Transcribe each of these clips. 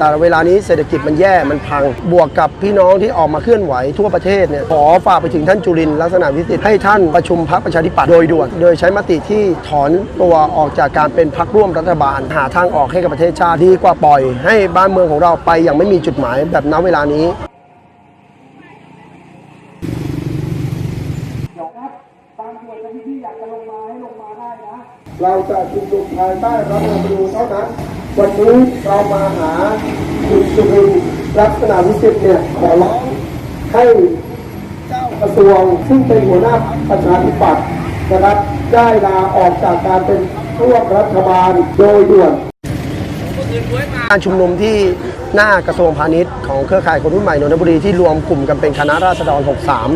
แต่เวลานี้เศรษฐกิจมันแย่ มันพัง บวกกับพี่น้องที่ออกมาเคลื่อนไหวทั่วประเทศเนี่ย ขอฝากไปถึงท่านจุรินลักษณะวิสิทธิ์ให้ท่านประชุมพักประชาธิปัตย์โดยด่วน โดยใช้มติที่ถอนตัวออกจากการเป็นพักร่วมรัฐบาล หาทางออกให้กับประเทศชาติดีกว่าปล่อย ให้บ้านเมืองของเราไปอย่างไม่มีจุดหมายแบบณเวลานี้เราจะชุมนุมภายใต้รัฐธรรมนูญเท่านั้น วันนี้เรามาหาคุณสุรินทร์ลักษณะวิสิทธิ์เนี่ยขอร้องให้เจ้ากระทรวงซึ่งเป็นหัวหน้าประชาธิปัตย์นะครับได้ลาออกจากการเป็นร่วมรัฐบาลโดยด่วนการชุมนุมที่หน้ากระทรวงพาณิชย์ของเครือข่ายคนรุ่นใหม่นนทบุรีที่รวมกลุ่มกันเป็นคณะราษฎร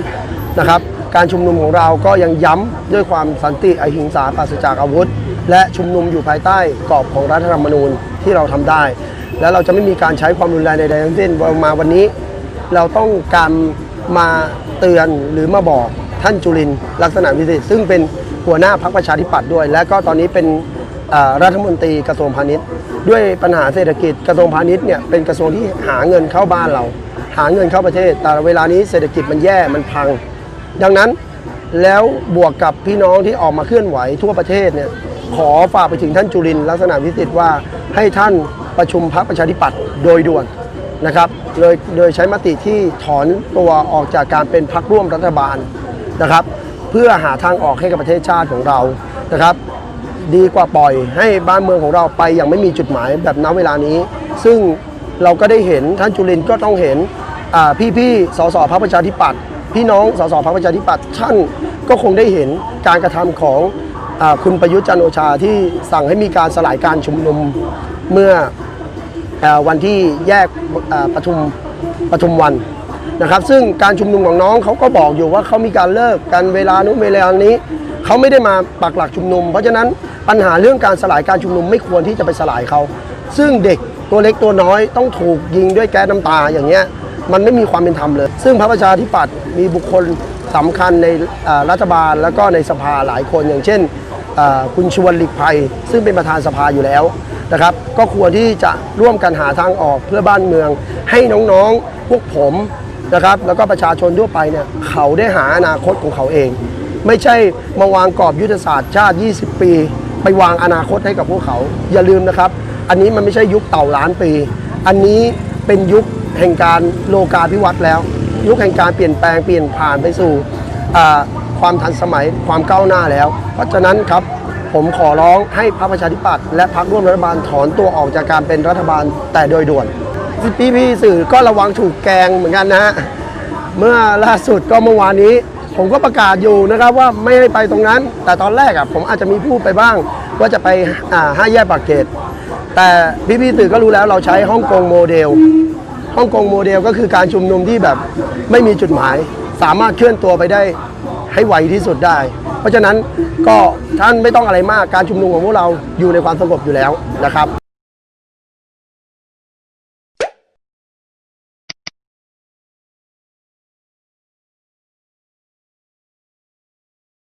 63 นะครับ การชุมนุมของเราก็ยังย้ำด้วยความสันติอหิงสาปราศจากอาวุธ และชุมนุมอยู่ภายใต้กรอบของรัฐธรรมนูญที่เราทำได้ และเราจะไม่มีการใช้ความรุนแรงใดๆทั้งสิ้นมาวันนี้ เราต้องการมาเตือนหรือมาบอกท่านจุรินลักษณะวิสิทธิ์ซึ่งเป็นหัวหน้าพรรคประชาธิปัตย์ด้วย และก็ตอนนี้เป็นรัฐมนตรีกระทรวงพาณิชย์ ด้วยปัญหาเศรษฐกิจกระทรวงพาณิชย์เนี่ยเป็นกระทรวงที่หาเงินเข้าบ้านเรา หาเงินเข้าประเทศ แต่เวลานี้เศรษฐกิจมันแย่มันพัง ดังนั้นแล้วบวกกับพี่น้องที่ออกมาเคลื่อนไหวทั่วประเทศเนี่ย ขอฝากไปถึงท่านจุรินทร์ลักษณะวิสิทธิ์ว่าให้ท่านประชุมพรรคประชาธิปัตย์โดยด่วนนะครับโดยโดยใช้มติที่ถอนตัวออกจากการเป็นพรรคร่วมรัฐบาลนะครับ เพื่อหาทางออกให้กับประเทศชาติของเรานะครับ ดีกว่าปล่อยให้บ้านเมืองของเราไปอย่างไม่มีจุดหมายแบบณเวลานี้ ซึ่งเราก็ได้เห็นท่านจุลินก็ต้องเห็นอ่าพี่ๆสสพรรคประชาธิปัตย์พี่น้องสสพรรคประชาธิปัตย์ท่านก็คงได้เห็นการกระทำของ คุณประยุทธ์จันโอชาที่สั่งให้มีการสลายการชุมนุมเมื่ออวันที่แยกประชุมประชุมวันนะครับ ซึ่งการชุมนุมของน้องเขาก็บอกอยู่ว่าเขามีการเลิกกันเวลานู้นเวลานี้เขาไม่ได้มาปักหลักชุมนุม เพราะฉะนั้นปัญหาเรื่องการสลายการชุมนุมไม่ควรที่จะไปสลายเขาซึ่งเด็กตัวเล็กตัวน้อยต้องถูกยิงด้วยแก๊สน้ำตาอย่างเงี้ยมันไม่มีความเป็นธรรมเลย ซึ่งพรรคประชาธิปัตย์มีบุคคลสำคัญในรัฐบาลแล้วก็ในสภาหลายคนอย่างเช่น คุณชวนหลีกภัย ซึ่งเป็นประธานสภาอยู่แล้วนะครับ ก็ควรที่จะร่วมกันหาทางออกเพื่อบ้านเมือง ให้น้องๆพวกผมนะครับ แล้วก็ประชาชนทั่วไปเนี่ยเขาได้หาอนาคตของเขาเอง ไม่ใช่มาวางกรอบยุทธศาสตร์ชาติ 20 ปี ไปวางอนาคตให้กับพวกเขา อย่าลืมนะครับ อันนี้มันไม่ใช่ยุคเต่าล้านปี อันนี้เป็นยุคแห่งการโลกาภิวัตน์แล้ว ยุคแห่งการเปลี่ยนแปลงเปลี่ยนผ่านไปสู่ ความทันสมัยความก้าวหน้าแล้ว เพราะฉะนั้นครับผมขอร้องให้พรรคประชาธิปัตย์และพรรคร่วมรัฐบาลถอนตัวออกจากการเป็นรัฐบาลแต่โดยด่วนพี่พี่สื่อก็ระวังถูกแกงเหมือนกันนะฮะเมื่อล่าสุดก็เมื่อวานนี้ ผมก็ประกาศอยู่นะครับว่าไม่ให้ไปตรงนั้น แต่ตอนแรกอะผมอาจจะมีพูดไปบ้าง ว่าจะไปอ่าห้าแยกปากเกร็ดแต่พี่พี่สื่อก็รู้แล้วเราใช้ฮ่องกงโมเดลฮ่องกงโมเดลก็คือการชุมนุมที่แบบไม่มีจุดหมาย สามารถเคลื่อนตัวไปได้ ให้ไวที่สุดได้ เพราะฉะนั้นก็ท่านไม่ต้องอะไรมากการชุมนุมของพวกเราอยู่ในความสงบอยู่แล้วนะครับ